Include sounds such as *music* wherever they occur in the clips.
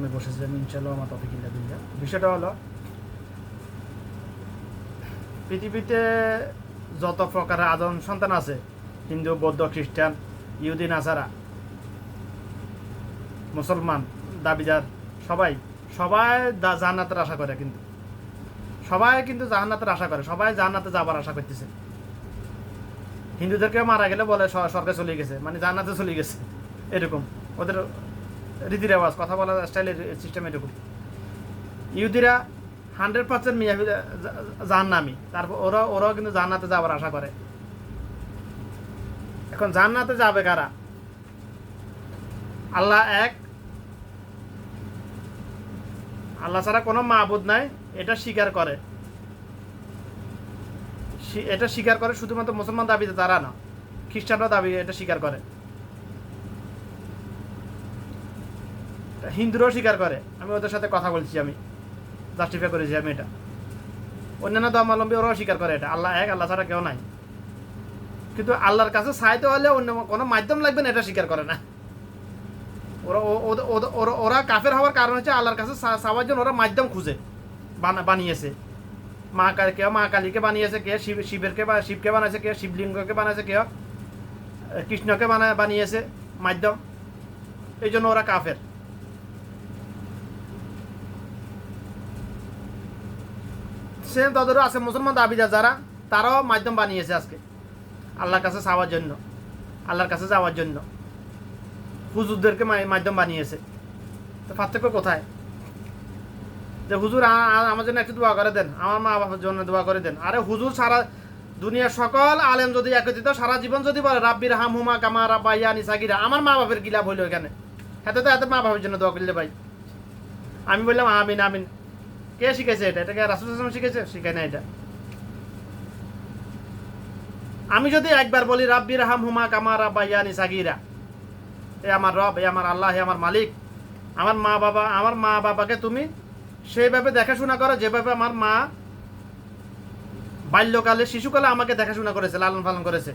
সামনে বসেছিলাম ইনশাল্লাহ আমার টপিক ইল্লা বিষয়টা হলো, পৃথিবীতে যত প্রকারের আদম সন্তান আছে, হিন্দু, বৌদ্ধ, খ্রিস্টান, ইহুদি, নাসারা, মুসলমান, দাবিদার, সবাই সবাই জান্নাতের আশা করে কিন্তু। সবাই কিন্তু জান্নাতের আশা করে, সবাই জান্নাতে যাবার আশা করতেছে। হিন্দুদেরকে মারা গেলে বলে, স- স্বর্গে চলে গেছে। মানে জান্নাতে চলে গেছে। এরকম। ওদের রীতি রেওয়াজ, কথা বলার স্টাইলের সিস্টেম এরকম ইহুদিরা হান্ড্রেড পার্সেন্ট মিয়া জাহান্নামি। তারপর ওরা ওরাও কিন্তু জান্নাতে যাবার আশা করে। এখন জান্নাতে যাবে কারা? আল্লাহ এক। আল্লাহ ছাড়া কোনো মাহবুদ নাই, এটা স্বীকার করে। এটা স্বীকার করে শুধুমাত্র মুসলমান দাবিতে তারা না খ্রিস্টানরা দাবি এটা স্বীকার করে। হিন্দুরাও স্বীকার করে। আমি ওদের সাথে কথা বলছি, আমি জাস্টিফাই করেছি আমি এটা। অন্যান্য ধর্মাবলম্বী ওরাও স্বীকার করে এটা। আল্লাহ এক, আল্লাহ ছাড়া কেউ নাই। কিন্তু আল্লাহর কাছে চাইতে হলে অন্য কোনো মাধ্যম লাগবে না, এটা স্বীকার করে না। ওরা ওরা- কাফের হওয়ার কারণ হচ্ছে আল্লাহর কাছে চাওয়ার জন্য ওরা মাধ্যম খুঁজে, বানা- বানিয়েছে। মা কেউ মা কালীকে বানিয়েছে কে শিব, শিবেরকে শিবকে বানাইছে কেউ শিবলিঙ্গকে বানাইছে কেউ কৃষ্ণকে বানায় বানিয়েছে মাধ্যম। এই জন্য ওরা কাফের। সেম তাদেরও আছে মুসলমান দাবিদার যারা, তারাও মাধ্যম বানিয়েছে আজকে। আল্লাহর কাছে চাওয়ার জন্য। আল্লাহর কাছে যাওয়ার জন্য। হুজুরদেরকে মাধ্যম বানিয়েছে। তো পার্থক্য কোথায়? যে হুজুর আমার জন্য একটু দোয়া করে দেন। আমার মা বাবার জন্য দোয়া করে দেন। আরে হুজুর, সারা দুনিয়ার সকল আলেম যদি একত্রিত, সারা জীবন যদি বলে রাব্বির হাম হুমা কামা রাব্বা ইয়ানি সাগিরা আমার মা বাপের গিলা হইল এখানে? এত তো এত মা বাবার জন্য দোয়া করলে ভাই। আমি বললাম, আমিন আমিন। কে শিখেছে এটা? এটাকে রাসুল হাসান শিখেছে শিখায় না এটা। আমি যদি একবার বলি রাব্বির হাম হুমা কামা রাব্বা ইয়ানি সাগিরা। এ আমার রব, এ আমার আল্লাহ আমার মালিক। আমার মা বাবা, আমার মা বাবাকে তুমি সেইভাবে দেখাশোনা করো যেভাবে আমার মা বাল্যকালে, শিশুকালে আমাকে দেখাশোনা করেছে, লালন পালন করেছে।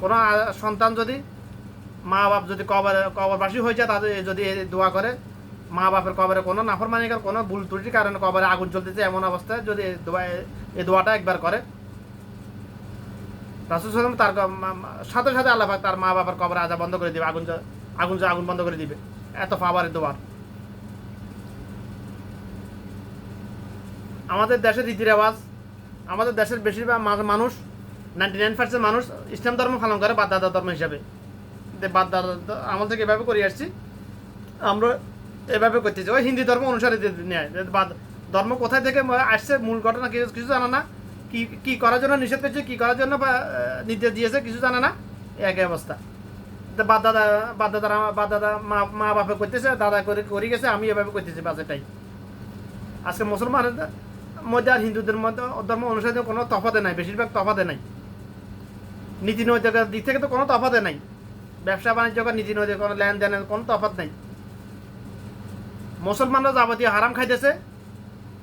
কোনো সন্তান যদি মা বাপ যদি কবর, কবরবাসী হয়ে যায়, তাদের যদি দোয়া করে মা বাপের কবরে কোনো নাফরমানি করে কোনো ভুল ত্রুটির কারণে কবরে আগুন জ্বলতেছে এমন অবস্থায় যদি এই দোয়াটা একবার করে। রাসুল সাল্লাম তার সাথে সাথে আল্লাহ তার মা বাবার কবরে আজা বন্ধ করে দিবে, আগুন আগুন আগুন বন্ধ করে দিবে। এত ফাবারের দোয়ার আমাদের দেশের রীতি রেওয়াজ আমাদের দেশের বেশিরভাগ মানুষ নাইনটি নাইন পার্সেন্ট মানুষ ইসলাম ধর্ম পালন করে বাদ দাদা ধর্ম হিসাবে। বাদ দাদা আমল থেকে এভাবে করে আসছি। আমরা এভাবে করতেছি ওই হিন্দি ধর্ম অনুসারে নেয় বাদ- ধর্ম কোথায় থেকে আসছে মূল ঘটনা কিছু কিছু জানা না। কি কি করার জন্য নিষেধ করছে কি করার জন্য বা, নির্দেশ দিয়েছে কিছু জানা না। একই অবস্থা। বাদ দাদা বাদ দাদা বাদ দাদা মা মা বাপে করতেছে দাদা করে করে গেছে আমি এভাবে করতেছি বাস এটাই। আজকে মুসলমানের মধ্যে আর হিন্দুদের মধ্যে ধর্ম অনুসারে কোনো তফাতে নাই বেশিরভাগ তফাতে নাই। নীতি নৈতিকের দিক থেকে তো কোনো তফাতে নাই। ব্যবসা বাণিজ্য নীতি নৈতিক কোনো লেনদেনের কোনো তফাত নাই। মুসলমানরা যাবতীয় হারাম খাইতেছে,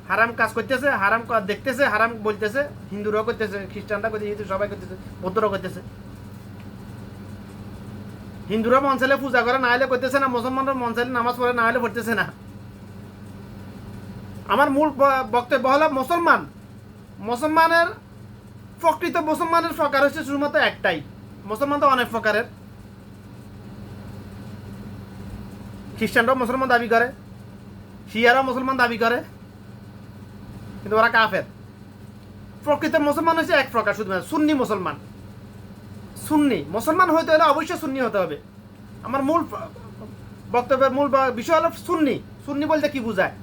হারাম কাজ করতেছে, হারাম দেখতেছে, হারাম বলতেছে, হিন্দুরাও করতেছে, খ্রিস্টানরা করতেছে সবাই করতেছে, বৌদ্ধরাও করতেছে। হিন্দুরা মন চাইলে পূজা করে, না হলে করতেছে না, মুসলমানরা মন চাইলে নামাজ পড়ে, না হলে পড়তেছে না। আমার মূল বক্তব্য হলো মুসলমান। মুসলমানের, প্রকৃত মুসলমানের প্রকার হচ্ছে শুধুমাত্র একটাই। মুসলমান তো অনেক প্রকারের। খ্রিস্টানরাও মুসলমান দাবি করে। শিয়ারাও মুসলমান দাবি করে, কিন্তু ওরা কাফের। প্রকৃত মুসলমান হচ্ছে এক প্রকার শুধুমাত্র সুন্নি মুসলমান। সুন্নি, মুসলমান হইতে হলে অবশ্যই সুন্নি হতে হবে। আমার মূল বক্তব্যের মূল বিষয় হলো সুন্নি। সুন্নি বলতে কি বোঝায়?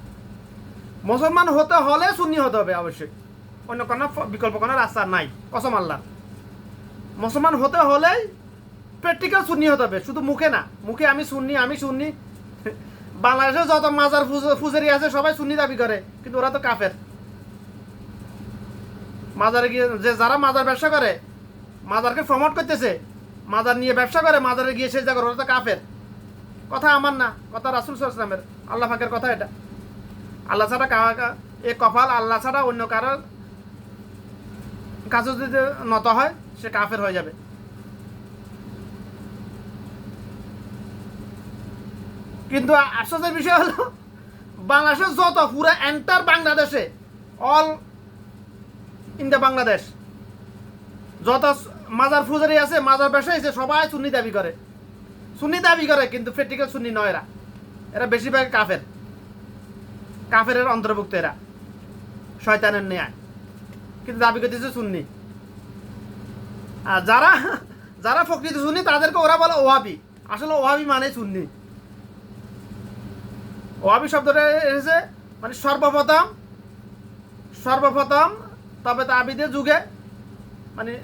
মুসলমান হতে হলে সুন্নি হতে হবে অবশ্যই। অন্য কোনো বিকল্প কোনো রাস্তা নাই, কসম আল্লাহ মুসলমান হতে হলেই প্র্যাকটিক্যাল সুন্নি হতে হবে, শুধু মুখে না। মুখে আমি সুন্নি আমি সুন্নি বাংলাদেশে যত মাজার ফুজ- ফুজারি আছে, সবাই সুন্নি দাবি করে, কিন্তু ওরা তো কাফের। মাজারে গিয়ে যে যারা মাজার ব্যবসা করে, মাজারকে প্রমোট করতেছে, মাজার নিয়ে ব্যবসা করে, মাজারে গিয়ে সেই জায়গায় ওরা তো কাফের। কথা আমার না, কথা রাসুল সাল্লামের আল্লাহ ফাঁকের কথা এটা। আল্লাহ ছাড়া এ কপাল আল্লাহ ছাড়া অন্য কারোর কাছে যদি নত হয়, সে কাফের হয়ে যাবে। কিন্তু আশ্চর্যের বিষয় হলো, বাংলাদেশের যত পুরো এন্টার বাংলাদেশে অল ইন দ্য বাংলাদেশ যত মাজার ফুজারি আছে, মাজার ব্যবসায়ী আছে, সবাই সুন্নি দাবি করে। সুন্নি দাবি করে, কিন্তু প্র্যাকটিক্যাল সুন্নি নয় এরা। এরা বেশিরভাগ কাফের। কাফের অন্তর্ভুক্ত এরা। শয়তানের ন্যায়। কিন্তু দাবি করতেছে সুন্নি। আর যারা যারা প্রকৃত সুন্নি, তাদেরকে ওরা বলে ওহাবি আসলে ওহাবি মানে সুন্নি। ওহাবি শব্দটা এসেছে মানে সর্বপ্রথম সর্বপ্রথম তবে তা তাবিদের যুগে মানে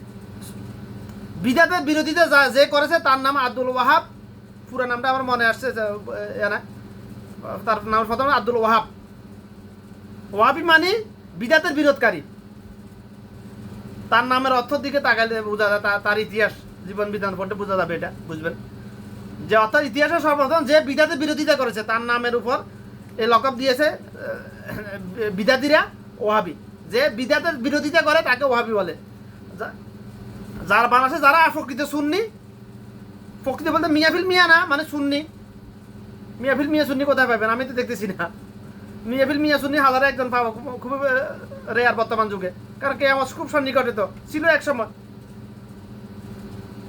বিদাতের বিরোধিতা যা- যে করেছে তার নাম আব্দুল ওয়াহাব পুরো নামটা আমার মনে আসছে না, তার নাম প্রথম আব্দুল ওয়াহাব। ওয়াবি মানে বিদাতের বিরোধকারী। তার নামের অর্থের দিকে তাকালে বোঝা যায় তার- তার ইতিহাস জীবন বিধান পড়তে বোঝা যাবে এটা বুঝবেন? যে অর্থাৎ ইতিহাসে সর্বপ্রথম যে বিদাতের বিরোধিতা করেছে, তার নামের উপর এই লকব দিয়েছে বিদাতিরা ওহাবি। যে বিদাতের বিরোধিতা করে, তাকে ওহাবি বলে। যার বাংলাদেশে যারা প্রকৃত সুন্নি, প্রকৃত বলতে মিয়াফিল মিয়া না মানে সুন্নি। মিয়াফিল মিয়া সুন্নি কোথায় পাবেন? আমি তো দেখতেছি না। মিয়াফিল মিয়া সুন্নি হাজারে একজন পাবো, খুব- রেয়ার বর্তমান যুগে। কারণ কে আমার খুব সন্নিকটে তো, ছিল এক সময়।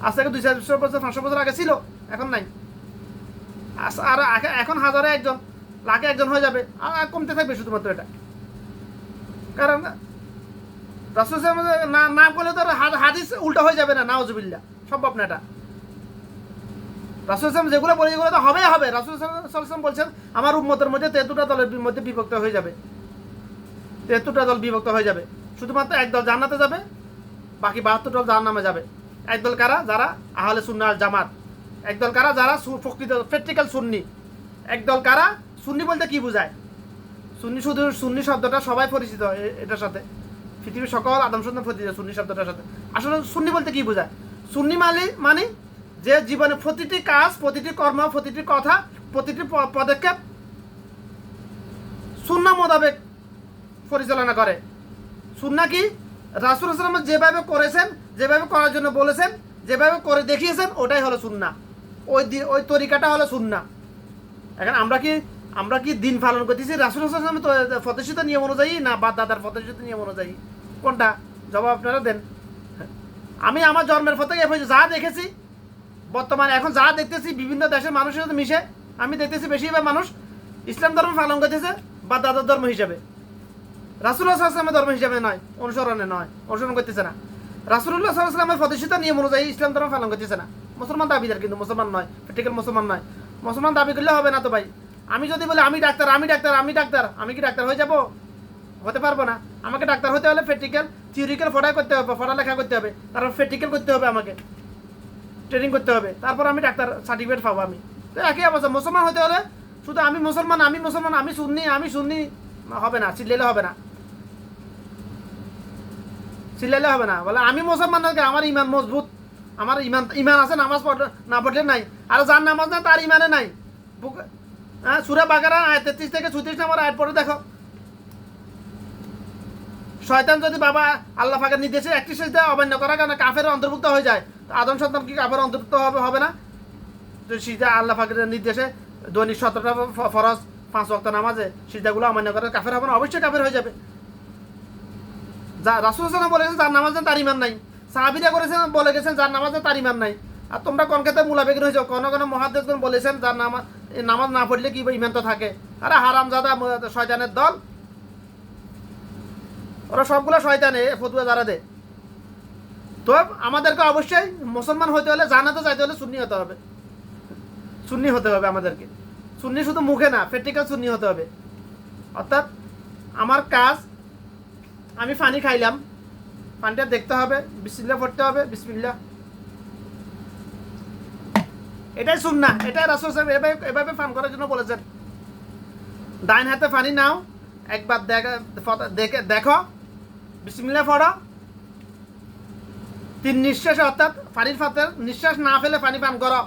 আজ থেকে দুই চারশো বছর পাঁচশো বছর আগে ছিল। এখন নাই। আর এখন হাজারে একজন, লাখে একজন হয়ে যাবে। আর কমতে থাকবে শুধুমাত্র এটা। কারণ না না করলে তো হাদিস উল্টা হয়ে যাবে না নাওজুবিল্লা সম্ভব না এটা। রাসুল যেগুলো বলে এগুলো তো হবেই হবে। রাসুল বলছেন, আমার উম্মতের মধ্যে তেতুটা দলের মধ্যে বিভক্ত হয়ে যাবে। তেতুটা দল বিভক্ত হয়ে যাবে। শুধুমাত্র এক দল জান্নাতে যাবে, বাকি বাহাত্তর দল জাহান্নামে যাবে। একদল কারা? যারা আহলে সুন্না আল জামাত। একদল কারা? যারা প্রকৃত প্র্যাকটিক্যাল সুন্নি। একদল কারা? সুন্নি বলতে কি বোঝায়? সুন্নি শুধু সুন্নি শব্দটা সবাই পরিচিত এটার সাথে। পৃথিবীর সকল আদম সন্তান পরিচিত সুন্নি শব্দটার সাথে। আসলে সুন্নি বলতে কি বোঝায়? সুন্নি মানে মানে যে জীবনে প্রতিটি কাজ, প্রতিটি কর্ম, প্রতিটি কথা, প্রতিটি পদক্ষেপ সুন্না মোতাবেক পরিচালনা করে। সুন্না কি? রাসুল আসলাম যেভাবে করেছেন, যেভাবে করার জন্য বলেছেন, যেভাবে করে দেখিয়েছেন, ওটাই হলো সুন্না। ওই ওই তরিকাটা হলো সুন্না এখন আমরা কি আমরা কি দিন পালন করতেছি? রাসুল আসলাম প্রতিষ্ঠিত নিয়ম অনুযায়ী না, বা দাদার প্রতিষ্ঠিত নিয়ম অনুযায়ী? কোনটা? জবাব আপনারা দেন। আমি আমার জন্মের থেকে যা দেখেছি, বর্তমানে এখন যা দেখতেছি, বিভিন্ন দেশের মানুষের সাথে মিশে, আমি দেখতেছি বেশিরভাগ মানুষ ইসলাম ধর্ম পালন করতেছে, বা দাদার ধর্ম হিসাবে। রাসুল্লাহ সাল্লামের ধর্ম হিসাবে নয়, অনুসরণে নয়, অনুসরণ করতেছে না। রাসুল্লাহ সাল্লামের প্রতিষ্ঠিত নিয়ম অনুযায়ী ইসলাম ধর্ম পালন করতেছে না। মুসলমান দাবিদার কিন্তু মুসলমান নয় প্র্যাকটিক্যাল মুসলমান নয়। মুসলমান দাবি করলে হবে না তো ভাই। আমি যদি বলি, আমি ডাক্তার আমি ডাক্তার আমি ডাক্তার, আমি কি ডাক্তার হয়ে যাব? হতে পারব না। আমাকে ডাক্তার হতে হলে প্র্যাকটিক্যাল থিওরিক্যাল পড়াই করতে হবে, পড়ালেখা করতে হবে। তারপর প্র্যাকটিক্যাল করতে হবে আমাকে। ট্রেনিং করতে হবে। তারপর আমি ডাক্তার সার্টিফিকেট পাবো আমি। তো একই অবস্থা। মুসলমান হতে হলে শুধু আমি মুসলমান আমি মুসলমান, আমি শুননি আমি শুননি হবে না চিল্লাইলে হবে না। চিল্লাইলে হবে না। বলে, আমি মুসলমান আমার ইমান মজবুত। আমার ইমান ইমান আছে, নামাজ না পড়লে নাই। আর যার নামাজ না তার ইমানে নাই। হ্যাঁ সুরা বাগারা আয় তেত্রিশ থেকে চৌত্রিশ নম্বর আয় পড়ে দেখো। শয়তান যদি বাবা আল্লাহ পাকের নির্দেশে একটি সেজদা অমান্য করা কারণে কাফের অন্তর্ভুক্ত হয়ে যায় আদম সন্তান কি কাফের অন্তর্ভুক্ত হবে হবে না? তো সিজা আল্লাহ পাকের নির্দেশে দৈনিক সতেরোটা ফরজ, পাঁচ ওয়াক্ত নামাজে সিজাগুলো অমান্য করে কাফের হবে না, অবশ্যই কাফের হয়ে যাবে। যা রাসুল সাল্লাম বলেছেন, যার নামাজ তার ইমান নাই। সাহাবিরা করেছেন, বলে গেছেন, যার নামাজ তার ইমান নাই। আর তোমরা কনকাতে মুলাবেগির হয়েছ কোন কোন মহাদেশগণ বলেছেন, যার নামাজ নামাজ না পড়লে কি ইমান তো থাকে? আরে হারাম জাদা শয়তানের দল। ওরা সবগুলো শয়তানে ফতুয়া যারা দে তো আমাদেরকে অবশ্যই মুসলমান হতে হলে জানাতে চাইতে হলে সুন্নি হতে হবে। সুন্নি হতে হবে আমাদেরকে। সুন্নি শুধু মুখে না প্র্যাকটিক্যাল সুন্নি হতে হবে। অর্থাৎ, আমার কাজ, আমি পানি খাইলাম। পানিটা দেখতে হবে বিসমিল্লা পড়তে হবে বিসমিল্লা এটাই শুননা এটাই রাসুল সাহেব এভাবে এভাবে পান করার জন্য বলেছেন। ডাইন হাতে পানি নাও, একবার দেখা- দেখে বিসমিল্লা পড়ো। তিন নিঃশ্বাসে অর্থাৎ পানির ফাতের নিঃশ্বাস না ফেলে পানি পান করো।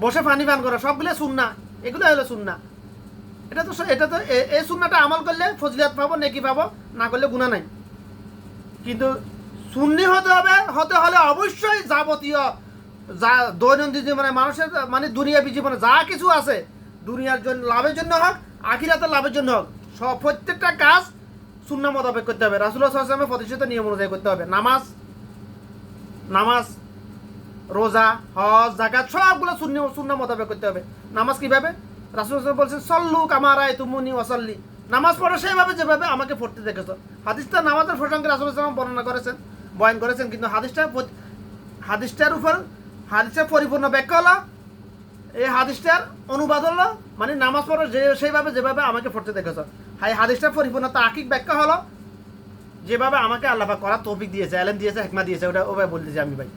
বসে পানি পান করো, সবগুলো শুননা এগুলো হলো শুননা এটা তো এটা তো এই সুন্নাটা আমল করলে ফজিলাত পাবো, নেকি পাবো, না করলে গুণা নাই। কিন্তু সুন্নি হতে হবে, হতে হলে অবশ্যই যাবতীয় যা দৈনন্দিন জীবনে মানুষের মানে দুনিয়াবী জীবনে যা কিছু আছে, দুনিয়ার জন্য, লাভের জন্য হোক, আখিরাতের লাভের জন্য হোক, সব প্রত্যেকটা কাজ শূন্য মোতাবেক করতে হবে। রাসুল্লাহ সাল্লামের প্রতিষ্ঠিত নিয়ম অনুযায়ী করতে হবে। নামাজ নামাজ, রোজা, হজ জাকাত সবগুলো শূন্য শূন্য মোতাবেক করতে হবে। নামাজ কীভাবে? রাসুল বলছেন, সল্লু কামারায় তুমুনি ওয়াসাল্লি। নামাজ পড়ো সেইভাবে যেভাবে আমাকে পড়তে দেখেছ। হাদিসটা নামাজের প্রসঙ্গে রাসুল ইসলাম বর্ণনা করেছেন, বয়ান করেছেন, কিন্তু হাদিসটা হাদিসটার উপর, হাদিসের পরিপূর্ণ ব্যাখ্যা হলো, এই হাদিসটার অনুবাদ হলো মানে নামাজ পড়ো যে সেইভাবে যেভাবে আমাকে পড়তে দেখেছ। হাই হাদিসটার পরিপূর্ণ তাকিক ব্যাখ্যা হলো, যেভাবে আমাকে আল্লাহ করার তৌফিক দিয়েছে, এলেম দিয়েছে হেকমা দিয়েছে, ওটা ওভাবে বলতেছি আমি ভাই।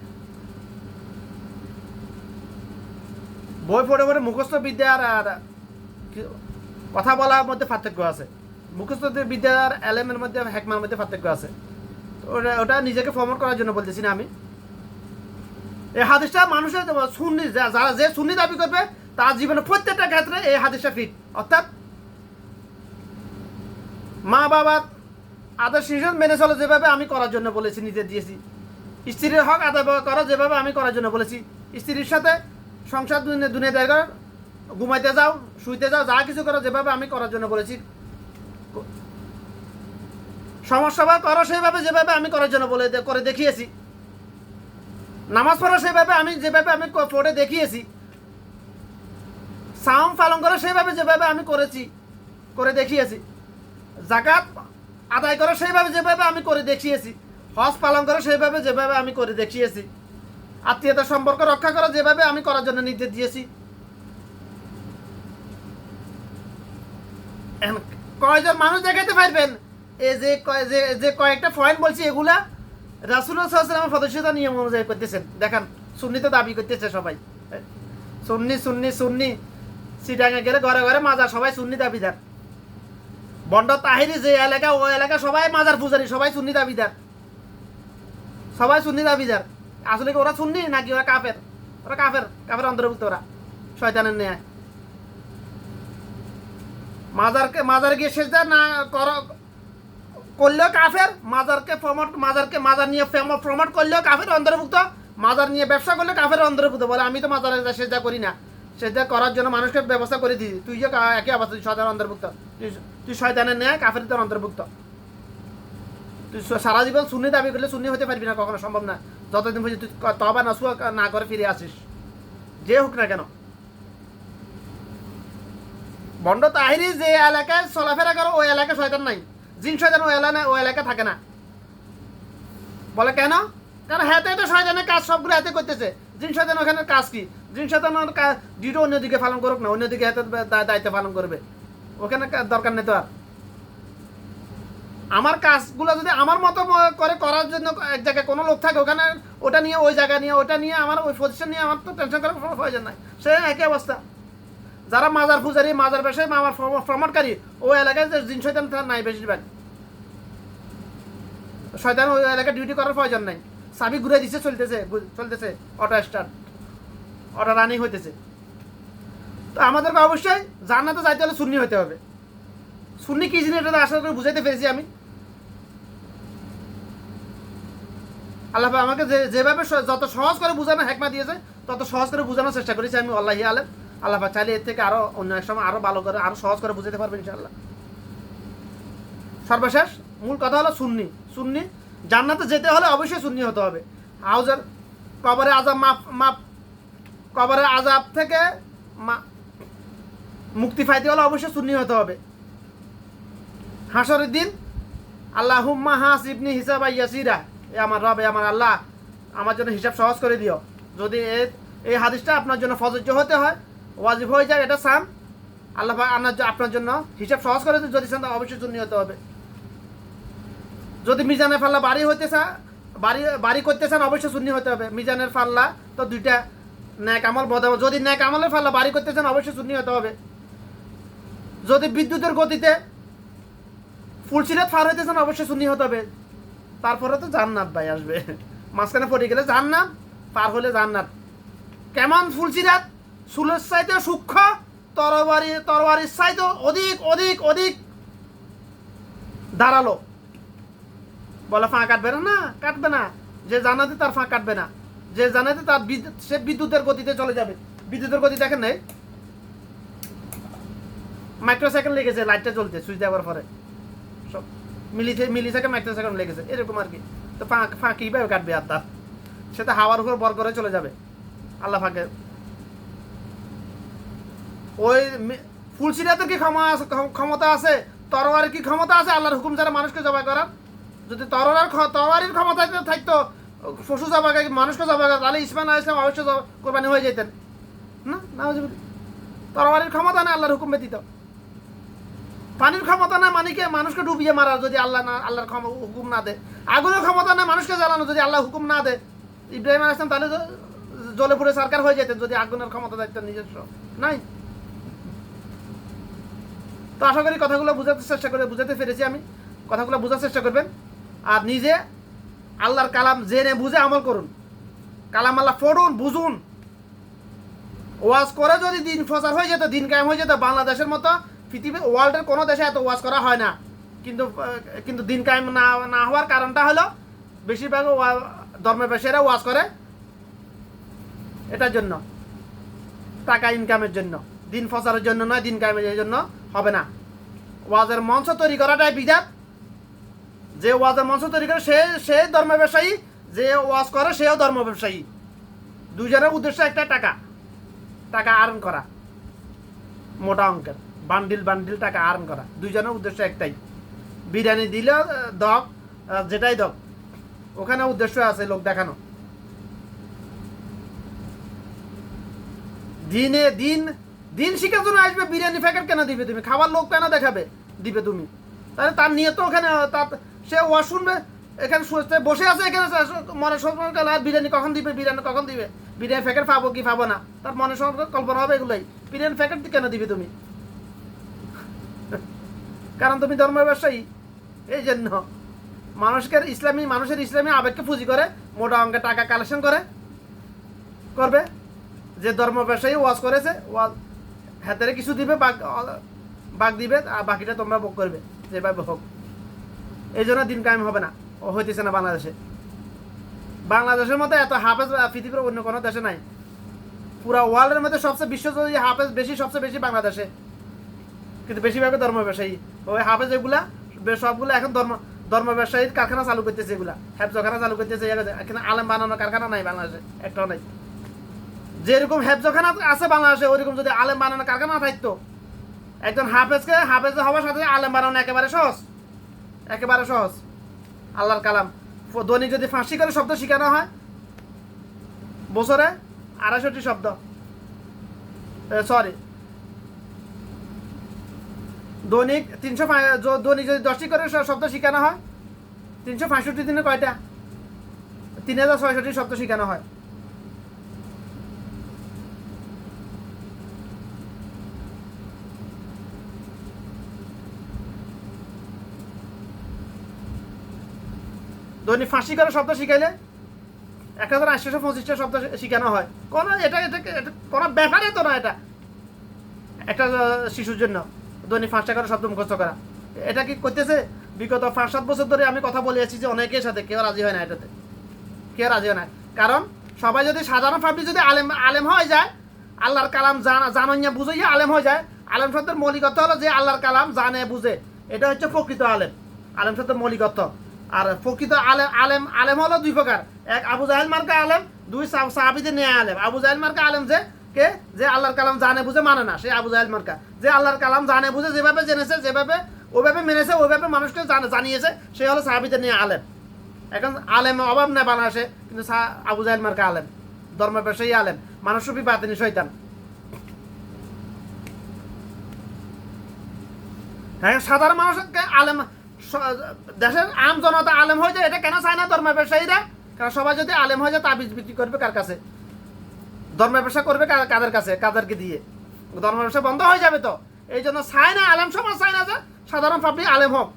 বই পড়ে পড়ে মুখস্থ বিদ্যা আর কথা বলার মধ্যে পার্থক্য আছে। মুখস্থ বিদ্যা আর এলেমের মধ্যে, হেকমার মধ্যে পার্থক্য আছে। ওটা ওটা নিজেকে প্রমোট করার জন্য বলতেছি না আমি। এই হাদিসটা মানুষের সুন্নি যারা যে সুন্নি দাবি করবে, তার জীবনে প্রত্যেকটা ক্ষেত্রে এই হাদিসটা ফিট অর্থাৎ মা বাবার আদর্শ হিসেবে মেনে চলো যেভাবে আমি করার জন্য বলেছি, নিজে দিয়েছি। স্ত্রীর হক আদায় করা যেভাবে আমি করার জন্য বলেছি। স্ত্রীর সাথে সংসার দুনিয়া দুনিয়া দেয় ঘুমাইতে যাও, শুইতে যাও, যা কিছু করো, যেভাবে আমি করার জন্য বলেছি। সমস্যা বা করো, সেইভাবে, যেভাবে আমি করার জন্য বলে করে দেখিয়েছি। নামাজ পড়ো সেভাবে আমি যেভাবে আমি পড়ে দেখিয়েছি। সাম পালন করো, সেইভাবে, যেভাবে আমি করেছি, করে দেখিয়েছি। জাকাত আদায় করো, সেইভাবে, যেভাবে আমি করে দেখিয়েছি। হজ পালন করো, সেইভাবে, যেভাবে আমি করে দেখিয়েছি। আত্মীয়তা সম্পর্ক রক্ষা করো, যেভাবে আমি করার জন্য নির্দেশ দিয়েছি। কয়জন মানুষ দেখাতে পারবেন? এই যে যে কয়েকটা পয়েন্ট বলছি, এগুলা রাসুল্লাহ সাল্লামের সদস্যতা নিয়ম অনুযায়ী করতেছেন। দেখান, সুন্নি তো দাবি করতেছে সবাই। সুন্নি সুন্নি সুন্নি। সিটাঙে গেলে ঘরে ঘরে মাজার, সবাই সুন্নি দাবিদার। বন্ড তাহিরি যে এলাকা ওই এলাকা সবাই মাজার পূজারি, সবাই সুন্নি দাবিদার। সবাই সুন্নি দাবিদার। আসলে কি ওরা সুন্নি নাকি ওরা কাফের? ওরা কাফের কাফের অন্তর্ভুক্ত ওরা, শয়তানের নেয় মাজারকে মাজার গিয়ে সেজদা না কর, করলেও কাফের, মাজারকে প্রমোট, মাজারকে মাজার নিয়ে প্রমোট করলেও কাফের, অন্তর্ভুক্ত। মাজার নিয়ে ব্যবসা করলে কাফের অন্তর্ভুক্ত বলে আমি তো মাজারে সেজদা করি না। সেজদা করার জন্য মানুষকে ব্যবস্থা করে দিই তুই যে একই অবস্থা তুই শয়তানের অন্তর্ভুক্ত। তুই শয়তানের নেয় কাফের তোর অন্তর্ভুক্ত। তুই সারা জীবন শূন্য দাবি করলে শূন্য হতে পারবি না কখনো, সম্ভব না। যতদিন পর্যন্ত তুই তবা নসুয়া না করে ফিরে আসিস। যে হোক না কেন। বন্ড তাহিরি যে এলাকায় চলাফেরা করো, ওই এলাকায় শয়তান নাই। জিন শয়তান ওই এলাকা ওই এলাকা থাকে না। বলে কেন? কারণ হাতে তো শয়তানের কাজ সবগুলো হাতে করতেছে। জিন শয়তান ওখানে কাজ কি? জিন শয়তান ডিউটি অন্যদিকে পালন করুক না, অন্যদিকে হাতে দায়িত্ব পালন করবে। ওখানে দরকার নেই তো আর। আমার কাজগুলো যদি আমার মতো করে করার জন্য এক জায়গায় কোনো লোক থাকে, ওখানে ওটা নিয়ে, ওই জায়গা নিয়ে, ওটা নিয়ে, আমার ওই পজিশন নিয়ে আমার তো টেনশন করার প্রয়োজন নাই। সে একই অবস্থা। যারা মাজার পূজারি, মাজার ব্যবসায়ী, মামার প্রমোটকারী ওই এলাকায় যে জিন শয়তান তার নাই বেশিরভাগ। শয়তান ওই এলাকায় ডিউটি করার প্রয়োজন নাই। চাবি ঘুরে দিছে, চলতেছে চলতেছে অটো স্টার্ট অটো রানিং হইতেছে। তো আমাদেরকে অবশ্যই জান্নাতে যাইতে হলে শূন্য হতে হবে। শূন্য কি জিনিস এটা আশা করে বুঝাইতে পেরেছি আমি। আল্লাহ আমাকে যে যেভাবে যত সহজ করে বোঝানো হেকমা দিয়েছে, তত সহজ করে বোঝানোর চেষ্টা করেছি আমি, আল্লাহ আলেম। আল্লাহ চাইলে এর থেকে আরও অন্য এক সময় আরও ভালো করে, আরও সহজ করে বুঝাতে পারবেন ইনশাল্লাহ সর্বশেষ, মূল কথা হলো সুন্নি। সুন্নি, জান্নাতে যেতে হলে অবশ্যই সুন্নি হতে হবে। হাউজের কবরে আজাব মাপ মাপ কবরের আজাব থেকে মুক্তি পাইতে হলে অবশ্যই সুন্নি হতে হবে। হাসরের দিন আল্লাহ হুম্মা হাস ইবনি হিসাব ইয়াসিরা। এ আমার রব, এ আমার আল্লাহ, আমার জন্য হিসাব সহজ করে দিও। যদি এই হাদিসটা আপনার জন্য ফজজ্য হতে হয় ওয়াজিব হয়ে যায়, এটা সাম। আল্লাহ পাক আপনার জন্য হিসাব সহজ করে যদি চান অবশ্যই সুন্নি হতে হবে। যদি মিজানের ফাল্লা বাড়ি হইতে চান, বাড়ি বাড়ি করতে চান, অবশ্যই শূন্য হতে হবে। মিজানের ফাল্লা তো দুইটা ন্যাক আমল বদাবো যদি ন্যাক আমলের ফাল্লা বাড়ি করতে চান, অবশ্যই শূন্য হতে হবে। যদি বিদ্যুতের গতিতে ফুলসিরাত ফার হইতে চান, অবশ্যই শূন্য হতে হবে। তারপরে তো জান্নাত ভাই আসবে। মাঝখানে পড়ে গেলে জান্নাত, পার হলে জান্নাত। কেমন ফুলসিরাত সুলের চাইতে সূক্ষ্ম, তরবারি, তরবারির চাইতে অধিক অধিক অধিক দাঁড়াল বলে ফাঁ কাটবে না না, কাটবে না। যে জানাতে তার ফাঁ কাটবে না। যে জানাতে তার সে বিদ্যুতের গতিতে চলে যাবে। বিদ্যুতের গতি দেখেন নাই? মাইক্রো সেকেন্ড লেগেছে, লাইটটা জ্বলতে সুইচ দেওয়ার পরে। সব milli millisecond microsecond লেগেছে, এরকম আর কি। তো ফাঁক ফাঁক কীভাবে কাটবে আর তার? সে তো হাওয়ার উপর বর করে চলে যাবে। আল্লাহ ফাঁকে ওই মি- ফুলসিরাতে কি ক্ষমতা আছে? তরোয়ারের কি ক্ষমতা আছে? আল্লাহর হুকুম ছাড়া মানুষকে জবাই করার? যদি তরোয়ার তরোয়ারির ক্ষমতা থাকতো পশু জবাই মানুষকে জবাই করে? তাহলে ইসমান আলাহ ইসলাম অবশ্যই জব- কোরবানি হয়ে যেতেন। না তরোয়ারির ক্ষমতা না আল্লাহর হুকুম ব্যতীত। পানির ক্ষমতা না মানিকে মানুষকে ডুবিয়ে মারা যদি আল্লাহ না আল্লাহর হুকুম না দেয়। আগুনের ক্ষমতা না মানুষকে জ্বালানো যদি আল্লাহ হুকুম না দেয়। ইব্রাহিম ইসলাম তাহলে জলে পুড়ে সরকার হয়ে যেতেন যদি আগুনের ক্ষমতা দায়িত্ব নিজস্ব। নাই? তো আশা করি কথাগুলো বোঝাতে চেষ্টা করে বুঝাতে পেরেছি আমি। কথাগুলো বোঝার চেষ্টা করবেন। আর নিজে আল্লাহর কালাম জেনে বুঝে আমল করুন। কালাম আল্লাহ পড়ুন, বুঝুন। ওয়াজ করে যদি দিন প্রচার হয়ে যেত, দিন কায়েম হয়ে যেত, বাংলাদেশের মতো পৃথিবীর ওয়ার্ল্ডের কোনো দেশে এত ওয়াজ করা হয় না। কিন্তু কিন্তু দিন কায়েম না না হওয়ার কারণটা হলো বেশিরভাগ ওয়া- ধর্মবেশীরা ওয়াজ করে এটার জন্য, টাকা ইনকামের জন্য। দিন প্রচারের জন্য নয়, দিন কায়েমের জন্য হবে না। ওয়াজের মঞ্চ তৈরি করাটাই বিধাত যে ওয়াজের মঞ্চ তৈরি করে সে সে ধর্ম ব্যবসায়ী, যে ওয়াজ করে সেও ধর্ম ব্যবসায়ী। দুজনের উদ্দেশ্য একটা, টাকা। টাকা আর্ন করা। মোটা অঙ্কের। বান্ডিল বান্ডিল টাকা আর্ন করা। দুজনের উদ্দেশ্য একটাই। বিরিয়ানি দিলেও দক যেটাই দক। ওখানে উদ্দেশ্য আছে লোক দেখানো। দিনে দিন দিন শিখার জন্য আসবে, বিরিয়ানি প্যাকেট কেন দিবে তুমি, খাবার লোক কেন দেখাবে, দিবে তুমি। তাহলে তার নিয়ে তো ওখানে তার সে ও শুনবে এখানে বসে আছে এখানে মনে সকাল আর বিরিয়ানি কখন দিবে, বিরিয়ানি কখন দিবে? বিরিয়ানি প্যাকেট পাবো কি পাবো না? তার মনে সব কল্পনা হবে এগুলোই। বিরিয়ানি প্যাকেট কেন দিবে তুমি। *laughs* কারণ তুমি ধর্ম ব্যবসায়ী, এই জন্য মানুষকে, ইসলামী, মানুষের ইসলামী আবেগকে পুঁজি করে, মোটা অঙ্কের টাকা কালেকশন করে, করবে। যে ধর্ম ব্যবসায়ী ওয়াজ করেছে, ওয়াজ হাতের কিছু দিবে বাঘ বাঘ দিবে, আর বাকিটা তোমরা ভোগ করবে, যেভাবে হোক। এই জন্য দিন কায়েম হবে না। ও হইতেছে না বাংলাদেশে। বাংলাদেশের মতো এত হাফেজ পৃথিবীর অন্য কোনো দেশে নাই। পুরা ওয়ার্ল্ডের মধ্যে সবচেয়ে বিশ্ব যদি হাফেজ বেশি, সবচেয়ে বেশি বাংলাদেশে। কিন্তু বেশিরভাগ ধর্ম ব্যবসায়ী। ওই হাফেজ এগুলা সবগুলো এখন ধর্ম ধর্ম ব্যবসায়ীর কারখানা চালু করতেছে এগুলা। হেফজখানা চালু করতেছে এখানে আলেম বানানোর কারখানা নাই বাংলাদেশে, একটাও নাই। যেরকম হেফজখানা আছে বাংলাদেশে ওইরকম যদি আলেম বানানোর কারখানা থাকতো। একজন হাফেজকে, হাফেজ হওয়ার সাথে আলেম বানানো একেবারে সহজ। একেবারে সহজ। আল্লাহর কালাম। দৈনিক যদি ফাঁসি করে শব্দ শেখানো হয়, বছরে আড়াইশোটি শব্দ। সরি দৈনিক তিনশো দৈনিক যদি দশটি করে শব্দ শেখানো হয়, তিনশো পঁয়ষট্টি দিনে কয়টা? তিন হাজার ছয়ষট্টি শব্দ শেখানো হয়। দৈনিক ফাঁসি করে শব্দ শিখাইলে এক হাজার আটশোশো পঁচিশটা শব্দ শিখানো হয়। কোনো এটা এটা এটা কোনো ব্যাপারে তো না এটা। একটা শিশুর জন্য দৈনিক পাঁচটা করে শব্দ মুখস্থ করা। এটা কি করতেছে? বিগত পাঁচ, সাত বছর ধরে আমি কথা বলে আছি যে অনেকের সাথে কেউ রাজি হয় না এটাতে। কেউ রাজি হয় না। কারণ সবাই যদি সাধারণ পাবলিক যদি আলেম আলেম হয়ে যায়, আল্লাহর কালাম জানা জানাইয়া বুঝাইয়া আলেম হয়ে যায়, আলেম শব্দের মৌলিকত্ব হলো যে আল্লাহর কালাম জানে, বুঝে। এটা হচ্ছে প্রকৃত আলেম। আলেম শব্দের মৌলিকত্ব। আর প্রকৃত আলেম আলেম আলেম হলো দুই প্রকার। এক আবু জাহেল মার্কা আলেম, দুই সা- সাহাবিদের নেয়া আলেম। আবু জাহেল মার্কা আলেম যে কে? যে আল্লাহর কালাম জানে বুঝে মানে না, সে আবু জাহেল মার্কা। যে আল্লাহর কালাম জানে বুঝে, যেভাবে জেনেছে, যেভাবে ওইভাবে মেনেছে, ওইভাবে মানুষকে জানিয়েছে, সে হলো সাহাবিদের নিয়ে আলেম। এখন আলেম অভাব নেই বাংলাদেশে, কিন্তু আবু জাহেল মার্কা আলেম। ধর্ম ব্যবসায়ী আলেম। মানুষ রূপী বাতিনি শৈতান হ্যাঁ সাধারণ মানুষকে আলেম দেশের আম জনতা আলেম হয়ে যায়, এটা কেন চায় না ধর্ম ব্যবসায়ীরা? কারণ সবাই যদি আলেম হয়ে যায়, তাবিজ বিক্রি করবে কার কাছে? ধর্ম ব্যবসা করবে কাদের কাছে? কাদেরকে দিয়ে? ধর্ম ব্যবসা বন্ধ হয়ে যাবে তো। এই জন্য চায় না আলেম, সমাজ চায় না যে সাধারণ পাবলিক আলেম হোক।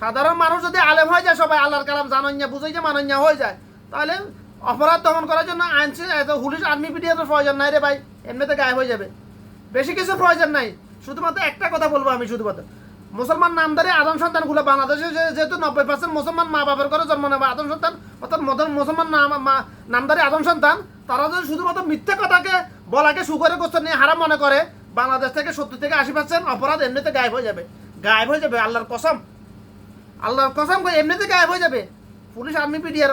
সাধারণ মানুষ যদি আলেম হয়ে যায়, সবাই আল্লাহর কালাম জানন্যা যে মানন্যা হয়ে যায়, তাহলে অপরাধ দমন করার জন্য আইন পুলিশ, আর্মি পিডিএফের প্রয়োজন নাই রে ভাই, এমনিতে গায়েব হয়ে যাবে। বেশি কিছু প্রয়োজন নাই। শুধুমাত্র একটা কথা বলব আমি শুধুমাত্র। মুসলমান নামদারি আদম সন্তানগুলো বাংলাদেশে যেহেতু নব্বই পার্সেন্ট মুসলমান মা বাবার করে জন্ম নেবে, আদম সন্তান, অর্থাৎ মুসলমান নামদারি আদম সন্তান, তারা যদি শুধুমাত্র মিথ্যে কথাকে বলাকে সুগরের গোস্ত নিয়ে হারাম মনে করে, বাংলাদেশ থেকে সত্তর থেকে আশি পার্সেন্ট অপরাধ এমনিতে গায়েব হয়ে যাবে। গায়েব হয়ে যাবে, আল্লাহর কসম। আল্লাহর কসম এমনিতে গায়েব হয়ে যাবে। Police, army, PDR